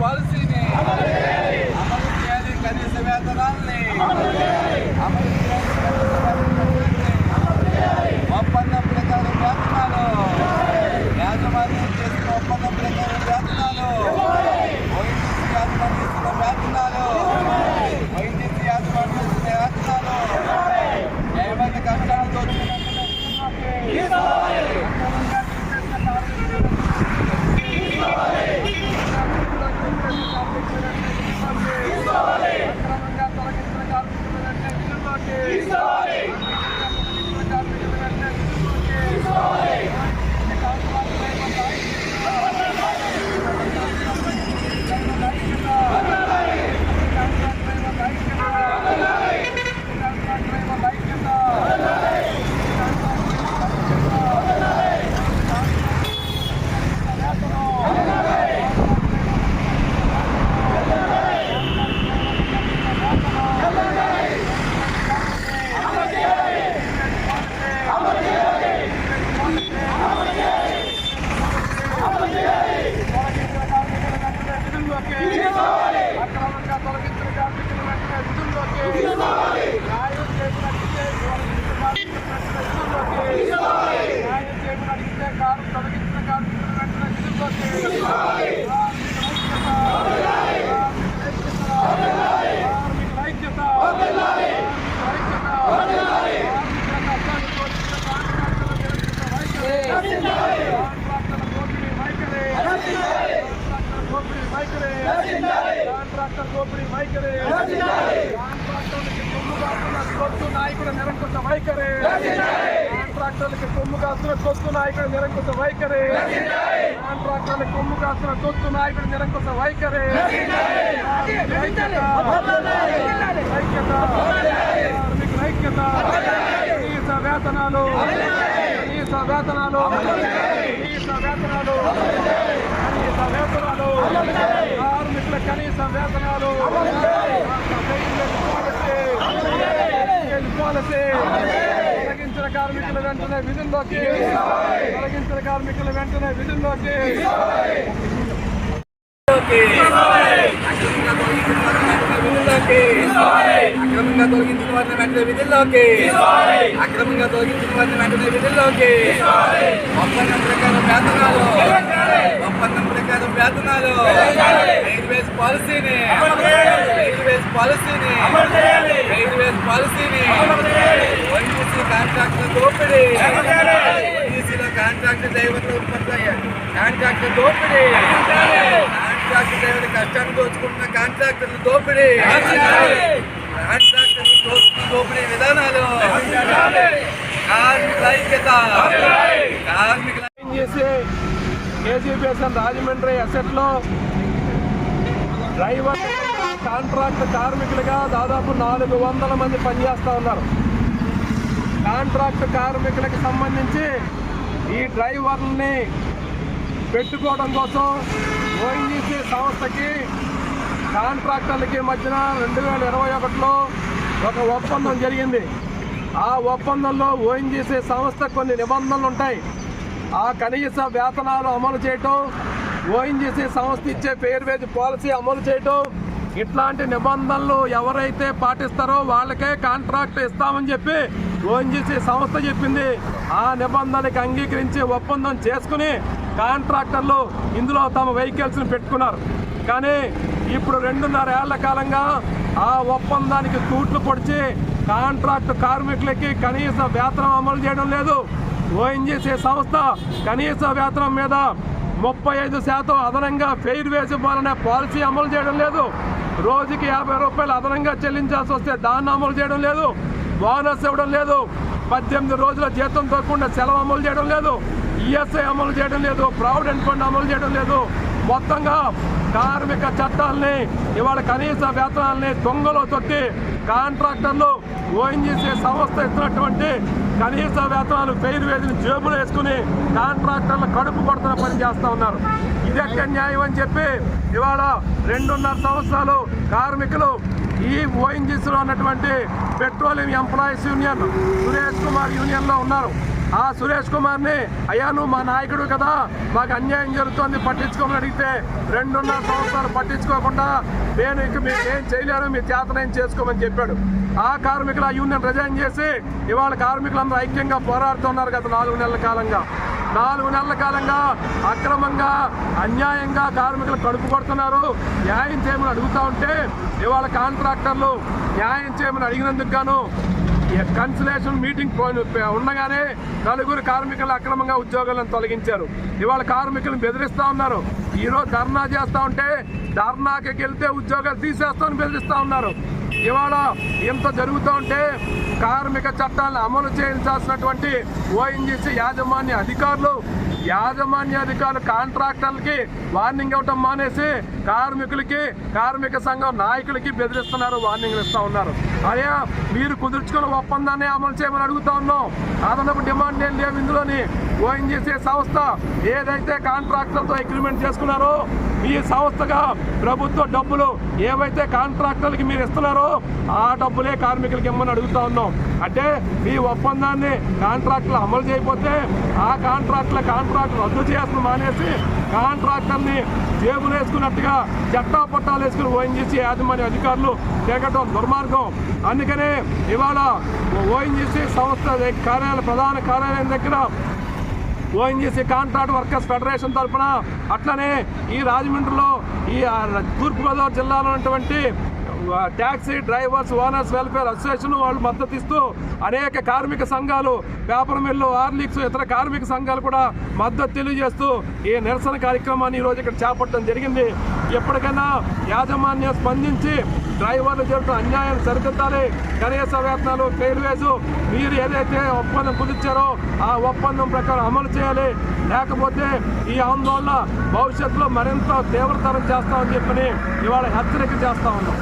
పాలసీని అమలు చేయాలి కనీస వేతనాల్ని అమలు చేయాలి కనీస వేతనాల్ని. ఒప్పందం ప్రకారం వేతనాలు యాజమాన్యం చేసిన ఒప్పందం ప్రకారం వేతనాలు వైద్యుసి యాజమాన్యం ఇస్తున్న వేతనాలు వైద్యుసి యాజమాన్యం ఇస్తున్న వేతనాలు న్యాయబద్ధ కష్టాలతో అక్రమంగా తొలగించిన కార్మికులు వెంటనే విధుల్లోకి న్యాయం చేసినట్లయితే న్యాయం చేసినట్లయితే కారు తొలగించిన కార్మికులు వెంటనే విధుల్లోకి ఐక్యత కాంట్రాక్టర్ దోపిడీ వైఖరి కాంట్రాక్టర్లకి నాయకుడు నిరంకుశ వైఖరి కాంట్రాక్టర్లకి కొమ్ము కాస్తున్న కొత్తు నాయకుడు నిరంకుశ వైఖరి. కాంట్రాక్టర్లకి కొమ్ము కాస్తున్న కొత్తు నాయకుడు నిరంకుశ వైఖరి. ఐక్యత కనీస వేతనాలు. కనీస వేతనాలు. కనీస వేతనాలు. కనీస వేతనాలు. కార్మికుల కనీస వేతనాలు పాలసీ తొలగించిన కార్మికుల వెంటనే విధుల్లోకి తొలగించిన కార్మికుల వెంటనే విధుల్లోకి విధుల్లోకి అక్రమంగా తొలగించిన వారిని వెంటనే విధుల్లోకి. అక్రమంగా తొలగించిన వారిని వెంటనే విధుల్లోకి. ఒప్పందం ప్రకారం వేతనాలు. ఒప్పందం ప్రకారం వేతనాలు. రైల్వేస్ పాలసీని రైల్వేస్ పాలసీని రైల్వేస్ పాలసీని వైసీసీ కాంట్రాక్టర్ దోపిడీ. వైసీసీలో కాంట్రాక్టర్ డ్రైవర్లు ఉత్పత్తి కాంట్రాక్టర్ దోపిడీ. కాంట్రాక్టర్ డ్రైవర్ కష్టాన్ని దోచుకుంటున్న కాంట్రాక్టర్లు దోపిడీ. కాంట్రాక్టర్లు దోచుకున్న దోపిడీ విధానాలు. కార్మికుల ఐక్యత. కార్మికుల చేసి కేజీపీఎస్ఎన్ రాజమండ్రి అసెట్లో డ్రైవర్ కాంట్రాక్ట్ కార్మికులుగా దాదాపు నాలుగు వందల మంది పనిచేస్తూ ఉన్నారు. కాంట్రాక్ట్ కార్మికులకు సంబంధించి ఈ డ్రైవర్లని పెట్టుకోవడం కోసం ఓఎన్జీసీ సంస్థకి కాంట్రాక్టర్లకి మధ్యన రెండు వేల ఇరవై ఒకటిలో ఒక ఒప్పందం జరిగింది. ఆ ఒప్పందంలో ఓఎన్జీసీ సంస్థ కొన్ని నిబంధనలు ఉంటాయి ఆ కనీస వేతనాలు అమలు చేయటం ఓఎన్జీసీ సంస్థ ఇచ్చే ఫెయిర్ పాలసీ అమలు చేయటం ఇట్లాంటి నిబంధనలు ఎవరైతే పాటిస్తారో వాళ్ళకే కాంట్రాక్ట్ ఇస్తామని చెప్పి ఓఎన్జీసీ సంస్థ చెప్పింది. ఆ నిబంధనకి అంగీకరించి ఒప్పందం చేసుకుని కాంట్రాక్టర్లు ఇందులో తమ వెహికల్స్ని పెట్టుకున్నారు. కానీ ఇప్పుడు రెండున్నర ఏళ్ళ కాలంగా ఆ ఒప్పందానికి తూట్లు పొడిచి కాంట్రాక్ట్ కార్మికులకి కనీస వేతనం అమలు చేయడం లేదు. ఓఎన్జీసీ సంస్థ కనీస వేతనం మీద ముప్పై ఐదు శాతం అదనంగా ఫెయిర్ వేసి ఇవ్వాలనే పాలసీ అమలు చేయడం లేదు. రోజుకి యాభై రూపాయలు అదనంగా చెల్లించాల్సి వస్తే దాన్ని అమలు చేయడం లేదు. బోనస్ ఇవ్వడం లేదు. పద్దెనిమిది రోజుల జీతం దొరకకుండా సెలవు అమలు చేయడం లేదు. ఈఎస్ఐ అమలు చేయడం లేదు ప్రావిడెంట్ ఫండ్ అమలు చేయడం లేదు. మొత్తంగా కార్మిక చట్టాలని ఇవాళ కనీస వేతనాల్ని దొంగలో తొట్టి కాంట్రాక్టర్లు ఓఎన్జీసీ సంస్థ ఇస్తున్నటువంటి కనీస వేతనాలు ఫెయిర్ వేదిని జేబులు వేసుకుని కాంట్రాక్టర్లు కడుపు కొడుతున్న పని చేస్తూ ఉన్నారు. ఇది ఎక్కడ న్యాయం అని చెప్పి ఇవాళ రెండున్నర సంవత్సరాలు కార్మికులు ఈ ఓఎన్జీసీలో ఉన్నటువంటి petroleum employees union Suresh Kumar యూనియన్లో ఉన్నారు. ఆ సురేష్ కుమార్ని అయ్యా నువ్వు మా నాయకుడు కదా మాకు అన్యాయం జరుగుతోంది పట్టించుకోమని అడిగితే రెండున్నర సంవత్సరాలు పట్టించుకోకుండా నేను ఇక మీరు ఏం చేయలేరు మీ చేతనేం చేసుకోమని చెప్పాడు. ఆ కార్మికులు ఆ యూనియన్ రిజైన్ చేసి ఇవాళ కార్మికులందరూ ఐక్యంగా పోరాడుతున్నారు గత నాలుగు నెలల కాలంగా. నాలుగు నెలల కాలంగా అక్రమంగా అన్యాయంగా కార్మికులు కడుపు కొడుతున్నారు. న్యాయం చేయమని అడుగుతా ఉంటే ఇవాళ కాంట్రాక్టర్లు న్యాయం చేయమని అడిగినందుకు గాను కన్సలేషన్ మీటింగ్ ఉండగానే నలుగురు కార్మికులు అక్రమంగా ఉద్యోగాలను తొలగించారు. ఇవాళ కార్మికులను బెదిరిస్తూ ఉన్నారు. ఈరోజు ధర్నా చేస్తూ ఉంటే ధర్నాకి వెళ్తే ఉద్యోగాలు తీసేస్తామని బెదిరిస్తూ ఉన్నారు. ఇవాళ ఇంత జరుగుతూ ఉంటే కార్మిక చట్టాలను అమలు చేయించాల్సినటువంటి ఓఎన్జీసీ యాజమాన్య అధికారులు యాజమాన్య అధికారులు కాంట్రాక్టర్లకి వార్నింగ్ ఇవ్వటం మానేసి కార్మికులకి కార్మిక సంఘం నాయకులకి బెదిరిస్తున్నారు వార్నింగ్లు ఇస్తూ ఉన్నారు. అయ్యా మీరు కుదుర్చుకున్న ఒప్పందాన్ని అమలు చేయమని అడుగుతా ఉన్నాం. అదనపు డిమాండ్ ఏం లేవు ఇందులోని. ఓఎన్జీసీ సంస్థ ఏదైతే కాంట్రాక్టర్తో అగ్రిమెంట్ చేసుకున్నారో మీ సంస్థగా ప్రభుత్వ డబ్బులు ఏవైతే కాంట్రాక్టర్లకి మీరు ఇస్తున్నారో ఆ డబ్బులే కార్మికులకి ఇమ్మని అడుగుతా ఉన్నాం. అంటే మీ ఒప్పందాన్ని కాంట్రాక్టులు అమలు చేయకపోతే ఆ కాంట్రాక్టుల కాంట్రాక్ట్ రద్దు చేస్తున్న మానేసి కాంట్రాక్టర్ని జేబులు వేసుకున్నట్టుగా చట్టా పట్టాలు వేసుకుని ఓఎన్జీసీ యాజమాన్య అధికారులు తేగటం దుర్మార్గం. అందుకనే ఇవాళ ఓఎన్జీసీ సంస్థ కార్యాలయ ప్రధాన కార్యాలయం దగ్గర ఓఎన్జీసీ కాంట్రాక్ట్ వర్కర్స్ ఫెడరేషన్ తరఫున అట్లనే ఈ రాజమండ్రిలో ఈ తూర్పుగోదావరి జిల్లాలో ఉన్నటువంటి taxi drivers owners welfare association వాళ్ళు మద్దతు ఇస్తూ అనేక కార్మిక సంఘాలు పేపర్ మిల్లు ఆర్లిక్స్ ఇతర కార్మిక సంఘాలు కూడా మద్దతు తెలియజేస్తూ ఈ నిరసన కార్యక్రమాన్ని ఈరోజు ఇక్కడ చేపట్టడం జరిగింది. ఎప్పటికైనా యాజమాన్యం స్పందించి డ్రైవర్లు జరుగుతున్న అన్యాయం సరిదిద్దాలి కనీస వేతనాలు రైల్వేస్ మీరు ఏదైతే ఒప్పందం కుదిర్చారో ఆ ఒప్పందం ప్రకారం అమలు చేయాలి. లేకపోతే ఈ ఆందోళన భవిష్యత్తులో మరింత తీవ్రతరం చేస్తామని చెప్పని ఇవాళ హెచ్చరిక చేస్తా ఉన్నాం.